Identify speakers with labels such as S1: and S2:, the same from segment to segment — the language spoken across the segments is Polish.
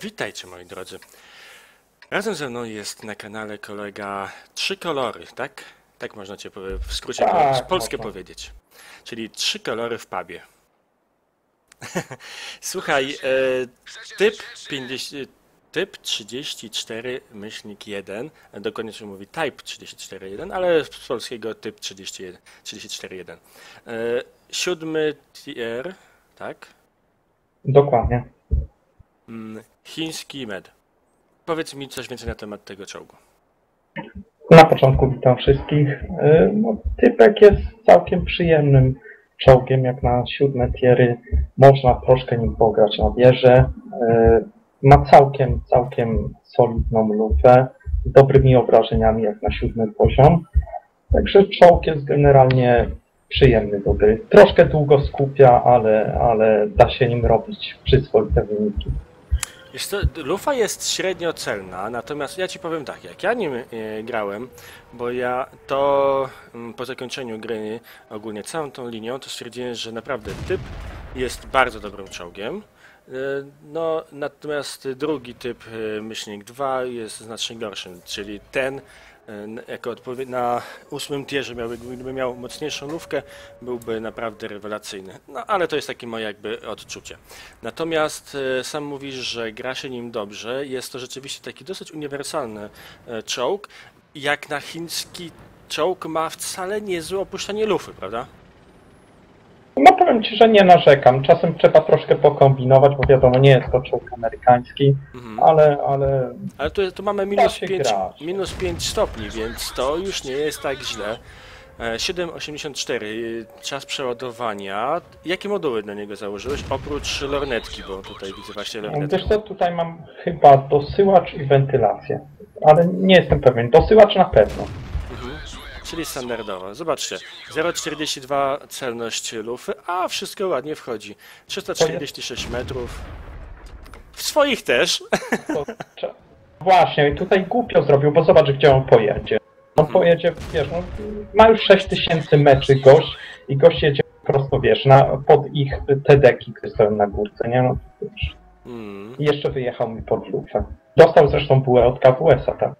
S1: Witajcie moi drodzy. Razem ze mną jest na kanale kolega Trzy Kolory, tak? Tak można cię w skrócie
S2: Tak,
S1: po polskie
S2: można.
S1: powiedzieć. Czyli trzy kolory w pubie. Słuchaj, e, typ 50, typ 34 myślnik 1, e, dokładnie się mówi type 34.1, ale z polskiego typ 31, 34.1. E, siódmy tier, tak?
S2: Dokładnie.
S1: Chiński med. Powiedz mi coś więcej na temat tego czołgu.
S2: Na początku witam wszystkich. Yy, No, typek jest całkiem przyjemnym czołgiem, jak na siódme tiery. Można troszkę nim pograć na wieżę. Yy, Ma całkiem, całkiem solidną lufę, z dobrymi obrażeniami jak na siódmy poziom. Także czołg jest generalnie przyjemny do gry. Troszkę długo skupia, ale, ale da się nim robić przyzwoite wyniki.
S1: To, lufa jest średnio celna, natomiast ja ci powiem tak, jak ja nim e, grałem, bo ja to mm, po zakończeniu gry ogólnie całą tą linią, to stwierdziłem, że naprawdę typ jest bardzo dobrym czołgiem. E, No, natomiast drugi typ, e, myślnik 2, jest znacznie gorszym, czyli ten jako odpowiedź na ósmym tierze miałby, gdyby miał mocniejszą lówkę, byłby naprawdę rewelacyjny. No ale to jest takie moje jakby odczucie. Natomiast e, sam mówisz, że gra się nim dobrze. Jest to rzeczywiście taki dosyć uniwersalny e, czołg. Jak na chiński czołg ma wcale niezłe opuszczanie lufy, prawda?
S2: No powiem Ci, że nie narzekam. Czasem trzeba troszkę pokombinować, bo wiadomo, nie jest to czołg amerykański,
S1: Mhm.
S2: ale, ale
S1: Ale tu, tu mamy minus
S2: się
S1: 5,
S2: grać.
S1: minus 5 stopni, więc to już nie jest tak źle. E, 7,84 e, czas przeładowania. Jakie moduły na niego założyłeś? Oprócz lornetki, bo tutaj widzę właśnie lornetkę.
S2: wiesz co, tutaj mam chyba dosyłacz i wentylację. Ale nie jestem pewien. Dosyłacz na pewno.
S1: Mhm. Czyli standardowo. Zobaczcie, 0,42 celność lufy, a wszystko ładnie wchodzi. 346 metrów. W swoich też.
S2: To, Właśnie, i tutaj głupio zrobił, bo zobacz, gdzie on pojedzie. On
S1: Mhm.
S2: pojedzie, wiesz, no, ma już 6000 meczy gość i gość jedzie prosto, wiesz, na, pod ich te deki, które stoją na górce, nie? No, wiesz.
S1: Mm,
S2: I jeszcze wyjechał mi pod lufę. Dostał zresztą bułę od KWS-a, tak?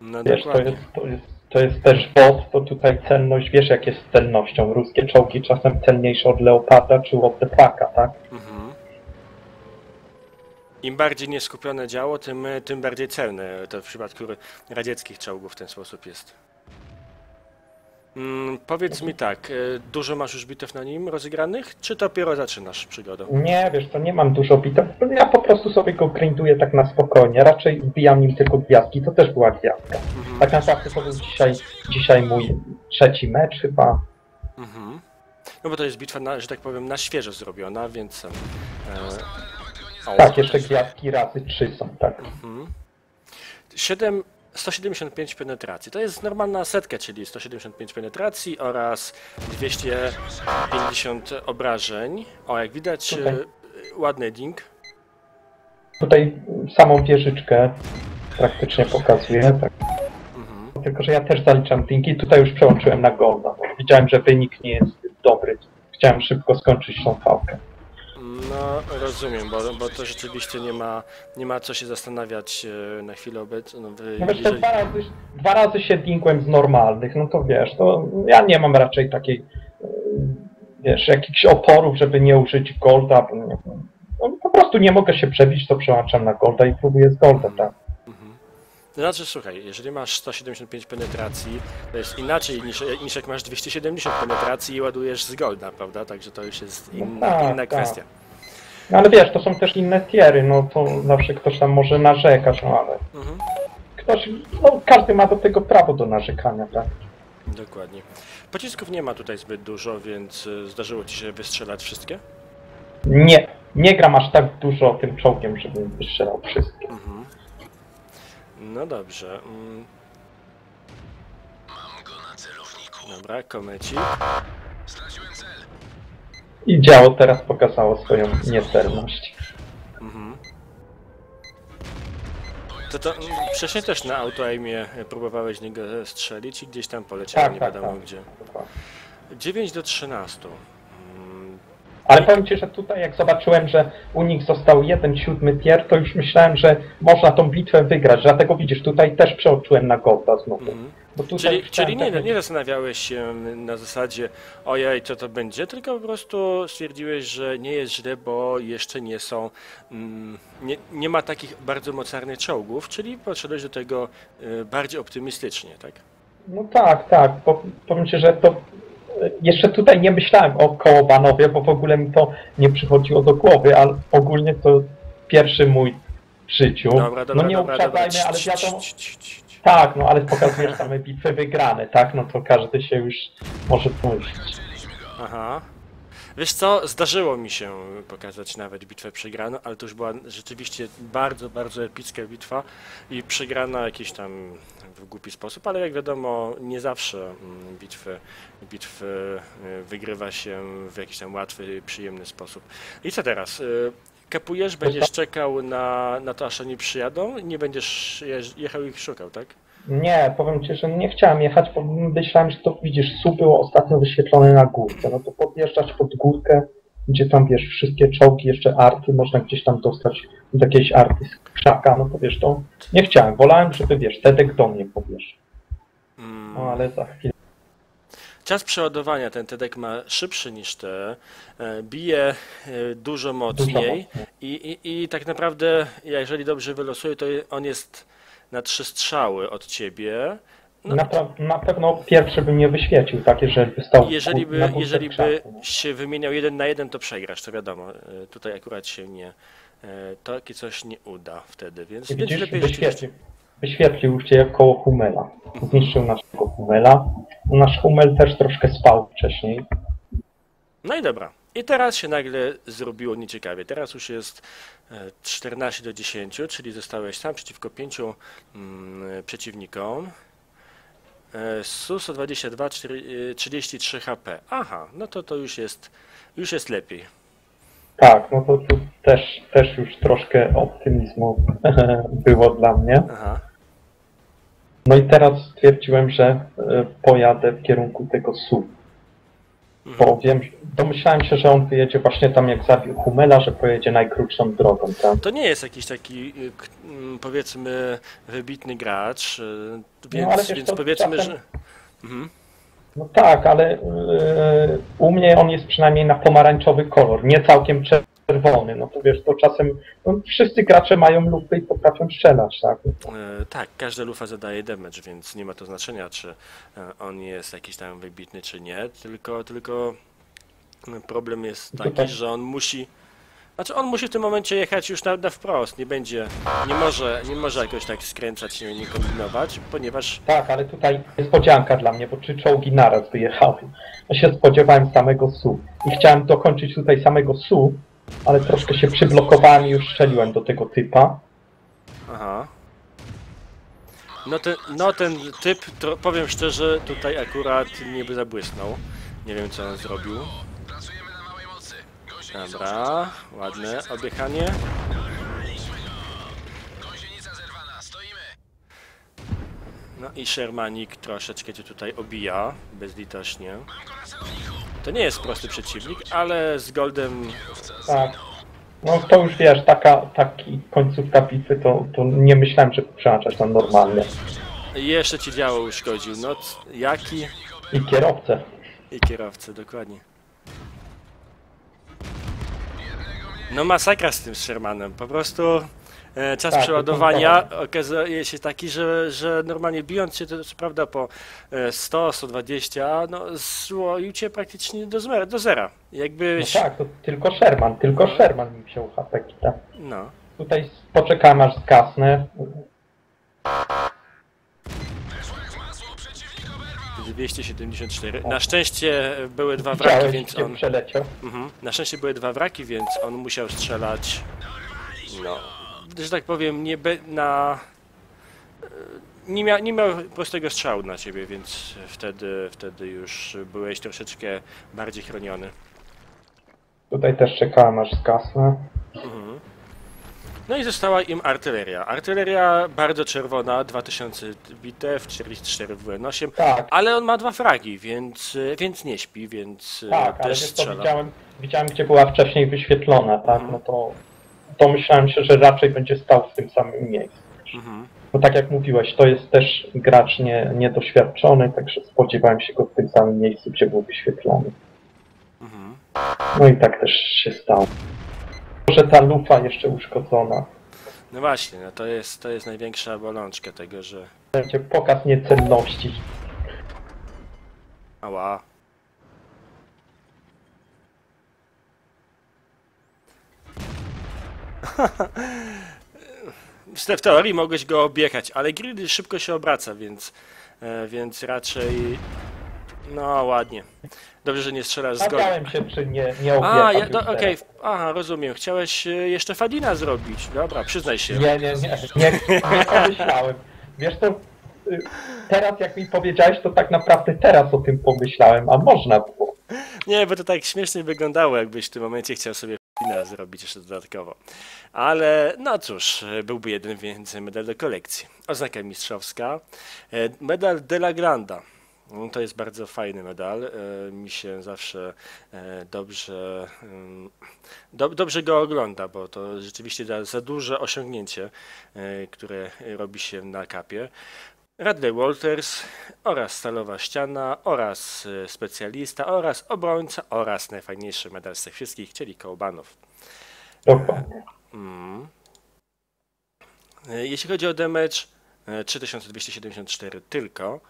S1: no
S2: Wiesz, to
S1: dokładnie.
S2: jest, to, jest, to jest też bot, to tutaj celność, wiesz jak jest z celnością. Ruskie czołgi czasem celniejsze od Leoparda czy od Teplaka, tak?
S1: Mhm. Im bardziej nieskupione działo, tym, tym bardziej celne. To w przypadku radzieckich czołgów w ten sposób jest. Mm, powiedz mi tak, e, dużo masz już bitew na nim rozegranych, czy dopiero zaczynasz przygodę?
S2: Nie, wiesz, to nie mam dużo bitew. Ja po prostu sobie go grinduję tak na spokojnie. Raczej wbijam nim tylko gwiazdki. To też była gwiazdka.
S1: Mhm.
S2: Tak naprawdę to był dzisiaj, dzisiaj mój trzeci mecz chyba.
S1: Mhm. No bo to jest bitwa, na, że tak powiem, na świeżo zrobiona, więc... E, o,
S2: Tak, jeszcze gwiazdki razy trzy są, tak.
S1: Mhm. 7, 175 penetracji. To jest normalna setka, czyli 175 penetracji oraz 250 obrażeń. O, jak widać,
S2: Tutaj.
S1: e, ładny ding.
S2: Tutaj samą wieżyczkę praktycznie pokazuję, tak.
S1: Mhm.
S2: Tylko, że ja też zaliczam dinki. Tutaj już przełączyłem na golda, bo widziałem, że wynik nie jest dobry. Chciałem szybko skończyć tą fałkę.
S1: No, rozumiem, bo, bo to rzeczywiście nie ma, nie ma co się zastanawiać e, na chwilę obecną. No,
S2: No wiesz,
S1: jeżeli-
S2: dwa razy, dwa razy się dinkłem z normalnych, no to wiesz, to ja nie mam raczej takiej, yy, wiesz, jakichś oporów, żeby nie użyć golda, bo nie, no, po prostu nie mogę się przebić, to przełączam na golda i próbuję z golda, tak.
S1: Mhm. To znaczy, słuchaj, jeżeli masz 175 penetracji, to jest inaczej niż, niż jak masz 270 penetracji i ładujesz z golda, prawda? Także to już jest
S2: No
S1: inna,
S2: tak,
S1: inna
S2: tak.
S1: kwestia.
S2: No ale wiesz, to są też inne tiery, no to zawsze ktoś tam może narzekać, no ale
S1: Mhm.
S2: ktoś, no każdy ma do tego prawo do narzekania, tak.
S1: Dokładnie. Pocisków nie ma tutaj zbyt dużo, więc y, zdarzyło ci się wystrzelać wszystkie?
S2: Nie, nie gram aż tak dużo tym czołgiem, żebym wystrzelał wszystkie.
S1: Mhm. No dobrze. mm. Dobra, komeci.
S2: I działo teraz pokazało swoją niecelność.
S1: Mhm. To, to mm, wcześniej też na autoaimie próbowałeś z niego strzelić i gdzieś tam poleciał,
S2: Tak,
S1: nie
S2: tak,
S1: wiadomo
S2: tak.
S1: gdzie.
S2: Dokładnie.
S1: 9 do 13.
S2: Ale powiem Ci, że tutaj jak zobaczyłem, że u nich został jeden siódmy tier, to już myślałem, że można tą bitwę wygrać. Dlatego widzisz, tutaj też przeoczyłem na Golda znowu.
S1: Mhm. Czyli, czyli nie,
S2: tak-
S1: nie zastanawiałeś się na zasadzie ojej, co to będzie, tylko po prostu stwierdziłeś, że nie jest źle, bo jeszcze nie są, mm, nie, nie ma takich bardzo mocarnych czołgów, czyli podszedłeś do tego y, bardziej optymistycznie, tak?
S2: No tak, tak. Bo, powiem Ci, że to jeszcze tutaj nie myślałem o Kołobanowie, bo w ogóle mi to nie przychodziło do głowy, ale ogólnie to pierwszy mój w życiu.
S1: Dobra, dobra,
S2: no nie
S1: dobra,
S2: uprzedzajmy, ale wiadomo, tak, no ale pokazujesz same bitwy wygrane, tak? No to każdy się już może pomyśleć.
S1: Aha. Wiesz co, zdarzyło mi się pokazać nawet bitwę przegraną, ale to już była rzeczywiście bardzo, bardzo epicka bitwa i przegrana jakiś tam w głupi sposób, ale jak wiadomo, nie zawsze mm, bitwy, bitwy y, wygrywa się w jakiś tam łatwy, przyjemny sposób. I co teraz? Y, Kapujesz, będziesz czekał na, na to, aż oni przyjadą i nie będziesz jechał ich szukał, tak?
S2: Nie, powiem Ci, że nie chciałem jechać, bo myślałem, że to widzisz, SU było ostatnio wyświetlone na górce. No to podjeżdżać pod górkę, gdzie tam wiesz, wszystkie czołgi, jeszcze arty, można gdzieś tam dostać do jakiejś arty z krzaka, no to wiesz, to nie chciałem. Wolałem, żeby wiesz, Tedek do mnie powiesz.
S1: Mm.
S2: No ale za chwilę.
S1: Czas przeładowania ten TEDek ma szybszy niż te, e, bije e, dużo
S2: Dużo
S1: mocniej
S2: mocniej.
S1: i, i, i tak naprawdę, jeżeli dobrze wylosuje, to on jest na trzy strzały od ciebie. No,
S2: Na, na pewno pierwszy by mnie wyświecił, tak, jeżeli by stał
S1: jeżeli by, jeżeli by się wymieniał jeden na jeden, to przegrasz, to wiadomo. E, Tutaj akurat się nie, e, takie coś nie uda wtedy, więc,
S2: widzisz,
S1: lepiej
S2: wyświetlił, wyświetlił cię koło Humela. Zniszczył naszego Humela. Nasz Humel też troszkę spał wcześniej.
S1: No i dobra. I teraz się nagle zrobiło nieciekawie. Teraz już jest e, 14 do 10, czyli zostałeś sam przeciwko 5 mm, przeciwnikom. E, SUS o 22, 4, e, 33 HP. Aha, no to to już jest, już jest lepiej.
S2: Tak, no to tu też, też już troszkę optymizmu było dla mnie.
S1: Aha.
S2: No i teraz stwierdziłem, że e, pojadę w kierunku tego SU. Bo wiem, domyślałem się, że on wyjedzie właśnie tam jak zabił Humela, że pojedzie najkrótszą drogą, tak?
S1: To nie jest jakiś taki, y, mm, powiedzmy, wybitny gracz, y, więc,
S2: ale wiesz,
S1: więc
S2: to
S1: powiedzmy,
S2: czasem-
S1: że... Mhm.
S2: No tak, ale e, u mnie on jest przynajmniej na pomarańczowy kolor, nie całkiem czerwony. No to wiesz, to czasem no, wszyscy gracze mają lupy i potrafią strzelać, tak?
S1: E, tak, każda lufa zadaje damage, więc nie ma to znaczenia, czy e, on jest jakiś tam wybitny, czy nie, tylko, tylko e, problem jest taki,
S2: Tutaj-
S1: że on musi, znaczy on musi w tym momencie jechać już na, na wprost, nie będzie, nie może, nie może jakoś tak skręcać, nie, nie kombinować, ponieważ
S2: Tak, ale tutaj niespodzianka dla mnie, bo trzy czołgi naraz wyjechały. Ja się spodziewałem samego SU i chciałem dokończyć tutaj samego SU, ale troszkę się przyblokowałem i już strzeliłem do tego typa.
S1: Aha. No ten, no ten typ, tro, powiem szczerze, tutaj akurat nie by zabłysnął. Nie wiem co on zrobił. Dobra, ładne.
S3: Stoimy.
S1: No i Shermanik troszeczkę cię tutaj obija, bezlitośnie. To nie jest prosty przeciwnik, ale z Goldem
S2: Tak. No to już wiesz, taka taki końcówka bitwy, to, to nie myślałem, że przełączać tam normalnie.
S1: jeszcze ci działo uszkodził. No jaki?
S2: I kierowcę.
S1: I kierowcę, dokładnie. No masakra z tym Shermanem, po prostu czas
S2: Tak,
S1: przeładowania okazuje się taki, że, że normalnie bijąc się to co prawda po e, 100, 120, no złoił cię praktycznie do, zera- do zera.
S2: No
S1: Jakbyś,
S2: tak, to tylko Sherman, tylko Sherman mi wziął HP kita.
S1: no.
S2: Tutaj poczekałem aż zgasnę.
S3: Weszło jak masło. Przeciwnik oberwał.
S1: 274. Na szczęście były dwa wraki,
S2: Widziałeś,
S1: więc on.
S2: przeleciał.
S1: Mhm. Na szczęście były dwa wraki, więc on musiał strzelać. No, że tak powiem, nie be, na. e, Nie miał, nie miał prostego strzału na ciebie, więc wtedy, wtedy już byłeś troszeczkę bardziej chroniony.
S2: Tutaj też czekałem aż zgasnę.
S1: Mhm. No i została im artyleria. Artyleria bardzo czerwona, 2000 bitew, 44 w WN8,
S2: Tak,
S1: ale on ma dwa fragi, więc, więc nie śpi, więc y,
S2: tak, ale
S1: też
S2: co,
S1: strzela.
S2: widziałem, widziałem gdzie była wcześniej wyświetlona, tak,
S1: Mhm.
S2: no to, to myślałem się, że raczej będzie stał w tym samym miejscu.
S1: Mhm.
S2: Bo tak jak mówiłeś, to jest też gracz nie, niedoświadczony, także spodziewałem się go w tym samym miejscu, gdzie był wyświetlony.
S1: Mhm.
S2: No i tak też się stało. Może ta lufa jeszcze uszkodzona.
S1: No właśnie, no to jest, to jest największa bolączka tego, że...
S2: Będzie pokaz niecenności.
S1: Ała. w teorii mogłeś go objechać, ale grid szybko się obraca, więc, e, więc raczej... No ładnie. Dobrze, że nie strzelasz z.
S2: Zastanawiałem się, czy nie, nie
S1: A, ja, okej,
S2: teraz.
S1: aha, rozumiem. Chciałeś e, jeszcze Fadina zrobić. Dobra, przyznaj się.
S2: Nie, nie, nie, nie, nie pomyślałem. Wiesz co, y, teraz jak mi powiedziałeś, to tak naprawdę teraz o tym pomyślałem, a można było.
S1: Nie, bo to tak śmiesznie wyglądało, jakbyś w tym momencie chciał sobie zrobić jeszcze dodatkowo. Ale no cóż, byłby jeden więcej medal do kolekcji. Oznaka mistrzowska. E, Medal de la Granda. No, To jest bardzo fajny medal. e, Mi się zawsze e, dobrze, do, dobrze go ogląda, bo to rzeczywiście za, za duże osiągnięcie, które robi się na kapie. Radley Walters oraz Stalowa Ściana oraz e, specjalista oraz obrońca oraz najfajniejszy medal z tych wszystkich, czyli Kołbanów.
S2: Dokładnie.
S1: Mm. E, Jeśli chodzi o damage, e, 3274 tylko,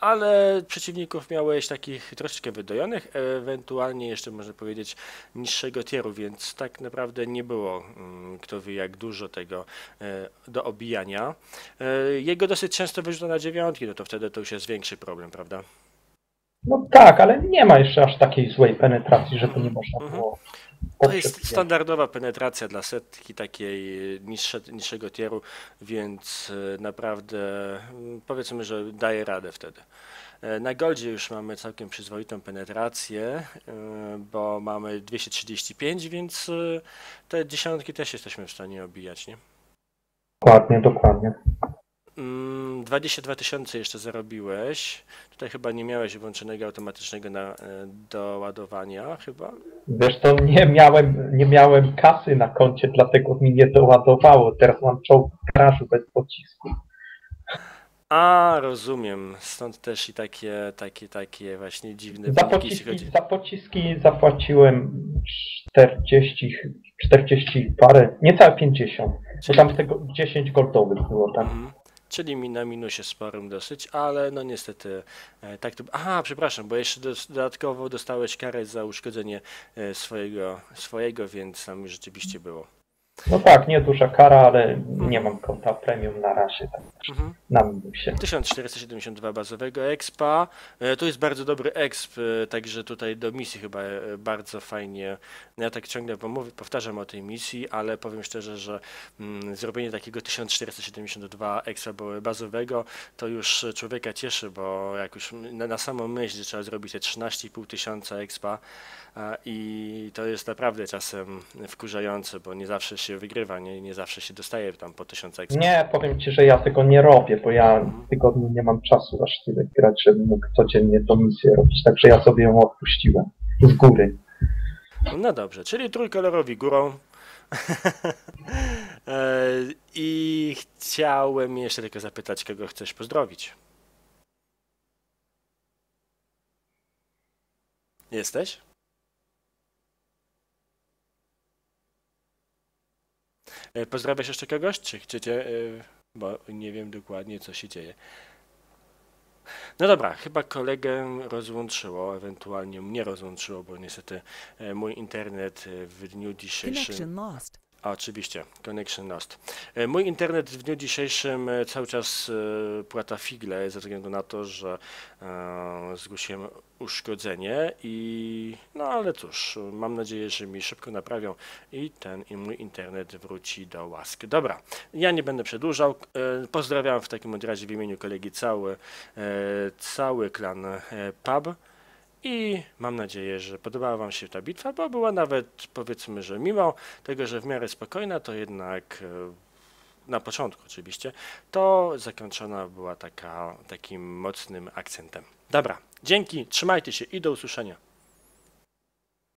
S1: ale przeciwników miałeś takich troszeczkę wydojonych, ewentualnie jeszcze można powiedzieć niższego tieru, więc tak naprawdę nie było mm, kto wie jak dużo tego e, do obijania. E, Jego dosyć często wyrzuca na dziewiątki, no to wtedy to już jest większy problem, prawda?
S2: No tak, ale nie ma jeszcze aż takiej złej penetracji, żeby nie można
S1: Mhm.
S2: było
S1: To jest standardowa penetracja dla setki takiej e, niższe, niższego tieru, więc e, naprawdę mm, powiedzmy, że daje radę wtedy. E, Na Goldzie już mamy całkiem przyzwoitą penetrację, bo mamy 235, więc te dziesiątki też jesteśmy w stanie obijać, nie?
S2: Dokładnie, dokładnie.
S1: Mm, 22 tysiące jeszcze zarobiłeś. Tutaj chyba nie miałeś włączonego automatycznego na, e, doładowania, chyba.
S2: Wiesz to nie miałem, nie miałem kasy na koncie, dlatego mi nie doładowało. Teraz mam czołg w garażu bez pocisku.
S1: A, rozumiem. Stąd też i takie, takie, takie właśnie dziwne
S2: Za
S1: wyniki,
S2: pociski,
S1: chodzi.
S2: za pociski zapłaciłem 40, 40 parę, niecałe 50. Bo
S1: Czyli,
S2: tam tego 10 goldowych było tam.
S1: Czyli mi na minusie sporym dosyć, ale no niestety e, tak to. Aha, przepraszam, bo jeszcze dodatkowo dostałeś karę za uszkodzenie e, swojego, swojego, więc tam już rzeczywiście było.
S2: No tak, nieduża kara, ale nie mam konta premium na razie, tak
S1: Mhm.
S2: na minusie.
S1: 1472 bazowego expa. E, To jest bardzo dobry exp, e, także tutaj do misji chyba e, bardzo fajnie. No Ja tak ciągle powtarzam o tej misji, ale powiem szczerze, że mm, zrobienie takiego 1472 expa bazowego to już człowieka cieszy, bo jak już na, na samą myśl, że trzeba zrobić te 13,5 tysiąca expa i to jest naprawdę czasem wkurzające, bo nie zawsze się wygrywa, nie, nie zawsze się dostaje tam po 1000 expa.
S2: Nie, powiem Ci, że ja tego nie robię, bo ja w tygodniu nie mam czasu aż tyle grać, żebym mógł codziennie tą misję robić, także ja sobie ją odpuściłem z góry.
S1: No dobrze, czyli trójkolorowi górą. E, I chciałem jeszcze tylko zapytać, kogo chcesz pozdrowić. Jesteś? E, Pozdrawiasz jeszcze kogoś? Czy chcecie? e, Bo nie wiem dokładnie, co się dzieje. No dobra, chyba kolegę rozłączyło, ewentualnie mnie rozłączyło, bo niestety e, mój internet e, w dniu dzisiejszym. Oczywiście, connection lost. E, Mój internet w dniu dzisiejszym e, cały czas e, płata figle ze względu na to, że zgłosiłem uszkodzenie i no ale cóż, mam nadzieję, że mi szybko naprawią i ten i mój internet wróci do łask. Dobra, ja nie będę przedłużał. Pozdrawiam w takim razie w imieniu kolegi cały, cały klan pub I mam nadzieję, że podobała Wam się ta bitwa, bo była nawet, powiedzmy, że mimo tego, że w miarę spokojna, to jednak e, na początku oczywiście, to zakończona była taka, takim mocnym akcentem. Dobra, dzięki, trzymajcie się i do usłyszenia.